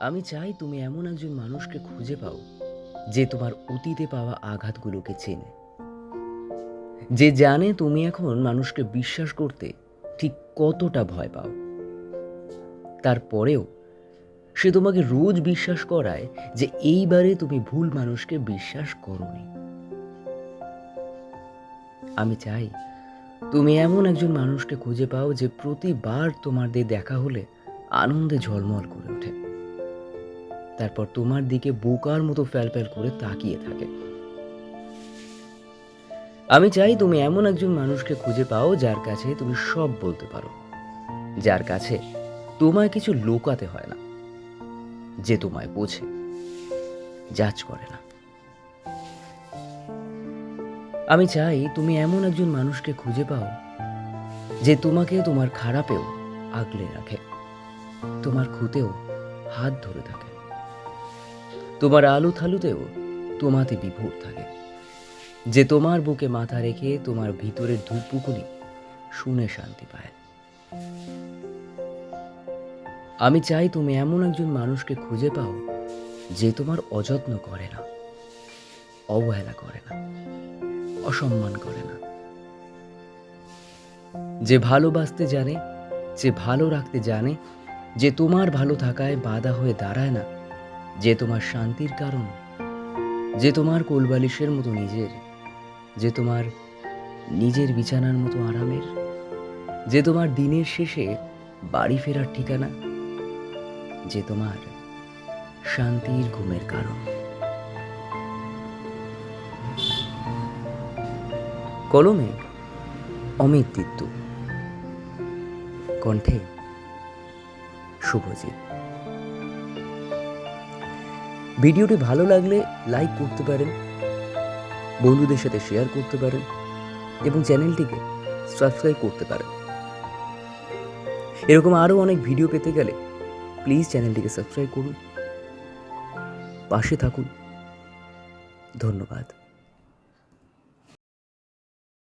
আমি চাই তুমি এমন একজন মানুষকে খুঁজে পাও যে তোমার অতীতে পাওয়া আঘাতগুলোকে চেনে। যে জানে তুমি এখন মানুষকে বিশ্বাস করতে ঠিক কতটা ভয় পাও। তারপরেও সে তোমাকে রোজ বিশ্বাস করায় যে এইবারে তুমি ভুল মানুষকে বিশ্বাস করনি। আমি চাই তুমি এমন একজন মানুষকে খুঁজে পাও যে প্রতিবার তোমাদের দেখা হলে আনন্দে ঝলমল করে ওঠে। তারপর তোমার দিকে বোকার মতো ফ্যালফ্যাল করে তাকিয়ে থাকে। আমি চাই তুমি এমন একজন মানুষকে খুঁজে পাও যার কাছে তুমি সব বলতে পারো, যার কাছে তোমায় কিছু লুকাতে হয় না, যে তোমায় বোঝে, জাজ করে না। আমি চাই তুমি এমন একজন মানুষকে খুঁজে পাও যে তোমাকে তোমার খারাপেও আগলে রাখে, তোমার খুঁতেও হাত ধরে থাকে। তোমার আলু থালুতেও তোমাতে বিভোর থাকে। যে তোমার বুকে মাথা রেখে তোমার ভিতরের ধূপুকুনি শুনে শান্তি পায়। আমি চাই তুমি এমন একজন মানুষকে খুঁজে পাও যে তোমার অযত্ন করে না, অবহেলা করে না, অসম্মান করে না। যে ভালোবাসতে জানে, যে ভালো রাখতে জানে, যে তোমার ভালো থাকায় বাধা হয়ে দাঁড়ায় না যে তোমার শান্তির কারণ, যে তোমার কোলবালিশের মতো নিজের, যে তোমার নিজের বিছানার মতো আরামের, যে তোমার দিনের শেষে বাড়ি ফেরার ঠিকানা, যে তোমার শান্তির ঘুমের কারণ। কলমে অমিত তিত্তু। কণ্ঠে শুভজিৎ। ভিডিওটি ভালো লাগলে লাইক করতে পারেন, বন্ধুদের সাথে শেয়ার করতে পারেন এবং চ্যানেলটিকে সাবস্ক্রাইব করতে পারেন। এরকম আরও অনেক ভিডিও পেতে গেলে প্লিজ চ্যানেলটিকে সাবস্ক্রাইব করুন। পাশে থাকুন। ধন্যবাদ।